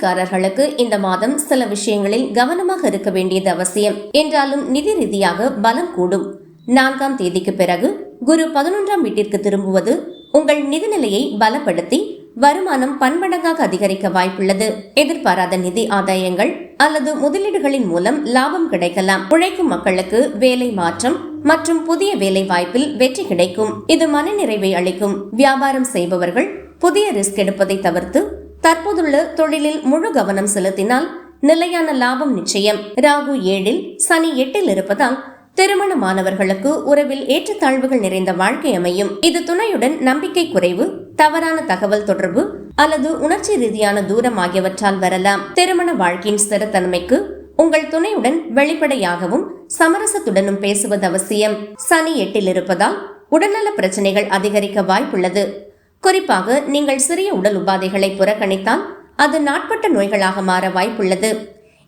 ராசிக்காரர்களுக்கு இந்த மாதம் சில விஷயங்களில் கவனமாக இருக்க வேண்டியது அவசியம். என்றாலும் நிதி ரீதியாக பலம் கூடும். நான்காம் தேதிக்கு பிறகு குரு பதினொன்றாம் வீட்டிற்கு திரும்புவது உங்கள் நிதிநிலையை பலப்படுத்தி வருமானம் பன்மடங்காக அதிகரிக்க வாய்ப்புள்ளது. எதிர்பாராத நிதி ஆதாயங்கள் அல்லது முதலீடுகளின் மூலம் லாபம் கிடைக்கலாம். உழைக்கும் மக்களுக்கு வேலை மாற்றம் மற்றும் புதிய வேலை வாய்ப்பில் வெற்றி கிடைக்கும். இது மனநிறைவை அளிக்கும். வியாபாரம் செய்பவர்கள் புதிய ரிஸ்க் எடுப்பதை தவிர்த்து தற்போதுள்ள தொழிலில் முழு கவனம் செலுத்தினால் நிலையான லாபம் நிச்சயம். ராகு ஏழில் சனி எட்டில் இருப்பதால் திருமணமானவர்களுக்கு உறவில் ஏற்றத்தாழ்வுகள் நிறைந்த வாழ்க்கை அமையும். இது துணையுடன் நம்பிக்கை குறைவு தவறான தகவல் தொடர்பு அல்லது உணர்ச்சி ரீதியான தூரம் ஆகியவற்றால் வரலாம். திருமண வாழ்க்கையின் ஸ்திரத்தன்மைக்கு உங்கள் துணையுடன் வெளிப்படையாகவும் சமரசத்துடனும் பேசுவது அவசியம். சனி எட்டில் இருப்பதால் உடல்நல பிரச்சனைகள் அதிகரிக்க வாய்ப்புள்ளது. குறிப்பாக நீங்கள் சிறிய உடல் உபாதைகளை புறக்கணித்தால் அது நாட்பட்ட நோய்களாக மாற வாய்ப்புள்ளது.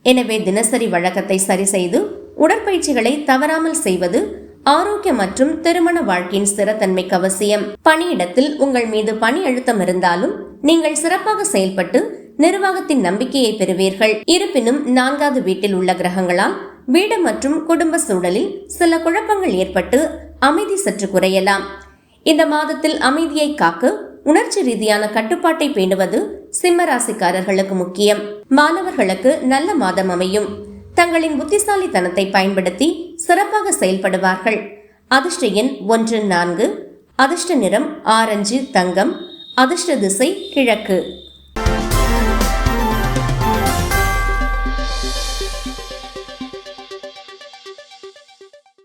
எனவே தினசரி வழக்கத்தை சரி செய்து உடற்பயிற்சிகளை தவறாமல் செய்வது ஆரோக்கிய மற்றும் திருமண வாழ்க்கையின் ஸ்திரத்தன்மைக்கு அவசியம். பணியிடத்தில் உங்கள் மீது பணி அழுத்தம் இருந்தாலும் நீங்கள் சிறப்பாக செயல்பட்டு நிர்வாகத்தின் நம்பிக்கையை பெறுவீர்கள். இருப்பினும் நான்காவது வீட்டில் உள்ள கிரகங்களால் வீடு மற்றும் குடும்ப சூழலில் சில குழப்பங்கள் ஏற்பட்டு அமைதி சற்று குறையலாம். இந்த மாதத்தில் அமைதியை காக்க உணர்ச்சி ரீதியான கட்டுப்பாட்டை பேணுவது சிம்ம ராசிக்காரர்களுக்கு முக்கியம். மாணவர்களுக்கு நல்ல மாதம் அமையும். தங்களின் புத்திசாலித்தனத்தை பயன்படுத்தி சிறப்பாக செயல்படுவார்கள். அதிர்ஷ்ட எண் ஒன்று நான்கு அதிர்ஷ்ட நிறம் ஆரஞ்சு தங்கம் அதிர்ஷ்ட திசை கிழக்கு.